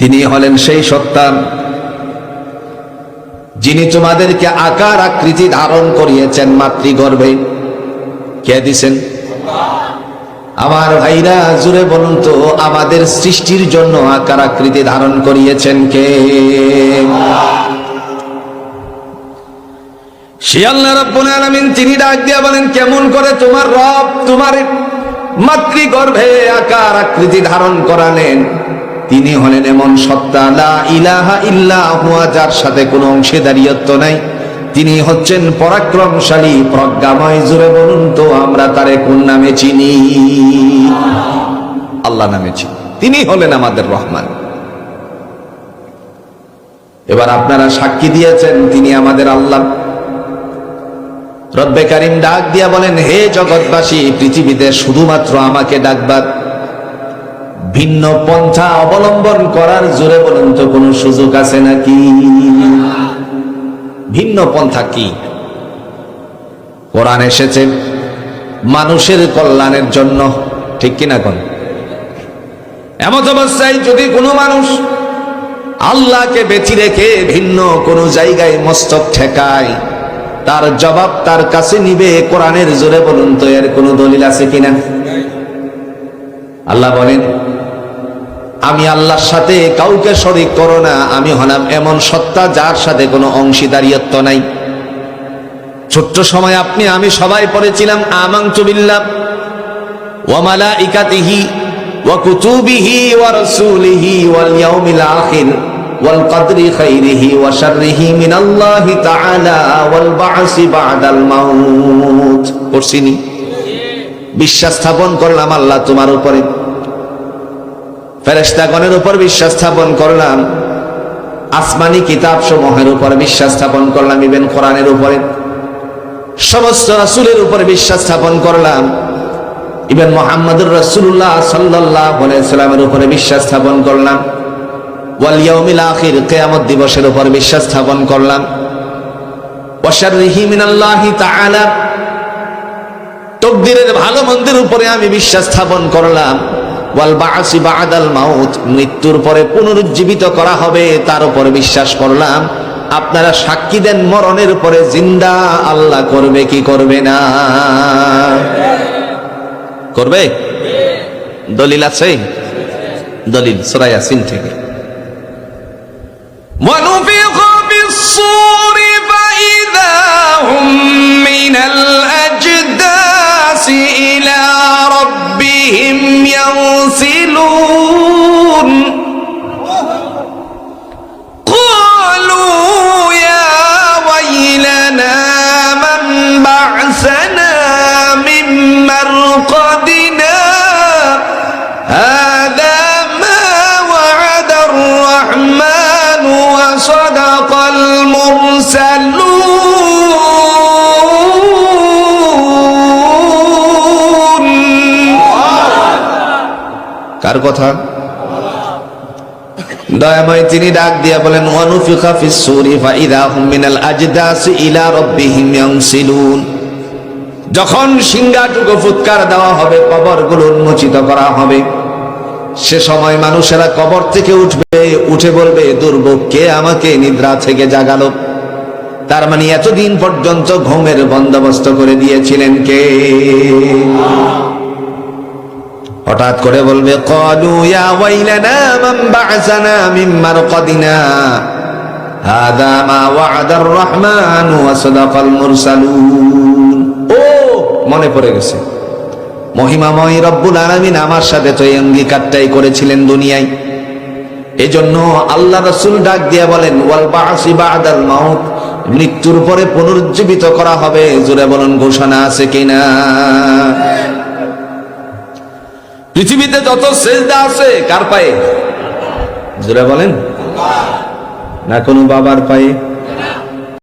তিনি হলেন সেই সত্তান যিনি তোমাদেরকে আকার আকৃতি ধারণ করিয়েছেন মাতৃগর্ভে। কে দিছেন? আমার ভাইরা, জুড়ে বলুন তো, আমাদের সৃষ্টির জন্য আকার আকৃতি ধারণ করিয়েছেন কে? তিনি ডাক দিয়া বলেন, কেমন করে তোমার রব তোমার মাতৃগর্ভে আকার আকৃতি ধারণ করালেন? তিনি হলেন এমন সত্তা, লা ইলাহা ইল্লা হুয়া, যার সাথে কোনো অংশীদারিত্ব নাই। তিনি হচ্ছেন পরাক্রমশালী, প্রজ্ঞাময়, জুড়ে বলুন তো আমরা তারে কোন নামে চিনি? আল্লাহ নামে চিনি। তিনি হলেন আমাদের রহমান। এবার আপনারা সাক্ষী দিয়েছেন, তিনি আমাদের আল্লাহ। রব্বে কারিম ডাক দিয়া বলেন, হে জগৎবাসী, পৃথিবীতে শুধুমাত্র আমাকে ডাকবার। ভিন্ন পন্থা অবলম্বন করার জোরে বলেন তো কোনো সুযোগ আছে নাকি? ভিন্ন পন্থা কি? কোরআন এসেছে মানুষের কল্যাণের জন্য, ঠিক কিনা কোন? এমত অবস্থায় যদি কোনো মানুষ আল্লাহকে বেঁচে রেখে ভিন্ন কোনো জায়গায় মস্তক ঠেকায়, তার জবাব তার কাছে নিবে, কোরআনের জোরে বলুন তো এর কোনো দলিল আছে কিনা? আল্লাহ বলেন আমি আল্লাহর সাথে কাউকে শরিক করো না, আমি হলাম এমন সত্তা যার সাথে কোনো অংশীদারিত্ব নাই। ছোট্ট সময় আপনি, আমি সবাই পড়েছিলাম আমাংতু বিল্লাহ ওয়া মালাইকাতিহি ওয়া কুতুবিহি ওয়া রাসূলিহি ওয়াল ইয়াউমিল আখির ওয়াল কদরি খাইরিহি ওয়া শাররিহি মিনাল্লাহি তাআলা ওয়াল বা'সি বা'দাল মাউত পড়ছিনি বিশ্বাস স্থাপন করলাম আল্লাহ তোমার উপরে। ফেরেশতাগণের উপর বিশ্বাস স্থাপন করলাম। আসমানি কিতাব সমূহের উপর বিশ্বাস স্থাপন করলাম, ইবেন কোরআনের উপরে। সমস্ত রাসূলের উপর বিশ্বাস স্থাপন করলাম। ইবেন মোহাম্মদুর আলাইহি সাল্লামের উপরে বিশ্বাস স্থাপন করলাম। ওয়াল ইয়াউমিল আখির, কিয়ামত দিবসের উপর বিশ্বাস স্থাপন করলাম। তকদিরের ভালো মন্দের উপরে আমি বিশ্বাস স্থাপন করলাম। মৃত্যুর পরে পুনরুজ্জীবিত করা হবে, তার উপরে বিশ্বাস করলাম। আপনারা সাক্ষী দেন মরণের পরে জিন্দা, আল্লাহ করবে কি করবে না? করবে? দলিল আছে? দলিল সরাইয়া সিন থেকে। মানুষ কার কথা? দয়াময় তিনি ডাক দিয়া বলেন, ওয়ানুফিখা ফিস সূরি ফাইদা হুম মিনাল আজদাস ইলা রাব্বিহিম ইয়ানসিলুন যখন সিংহাটুকু ফুৎকার দেওয়া হবে, কবরগুলো উন্মোচিত করা হবে। সে সময় মানুষেরা কবর থেকে উঠবে, উঠে বলবে, দুর্ভোগ, কে আমাকে নিদ্রা থেকে জাগালো? তার মানে এতদিন পর্যন্ত ঘুমের বন্দোবস্ত করে দিয়েছিলেন কে? হঠাৎ করে বলবে রহমান ও, মনে পড়ে গেছে। মহিমাময় রব্বুল আলামিন আমার সাথে তো এই অঙ্গীকারটাই করেছিলেন দুনিয়ায়। এজন্য আল্লাহ রাসূল ডাক দিয়া বলেন, ওয়াল মৃত্যুর পরে পুনরুজ্জীবিত করা হবে। জোরে বলুন, ঘোষণা আছে কিনা? পৃথিবীতে যত সেজদা আছে কার পায়ে? জোরা বলেন। না কোনো বাবার পায়ে?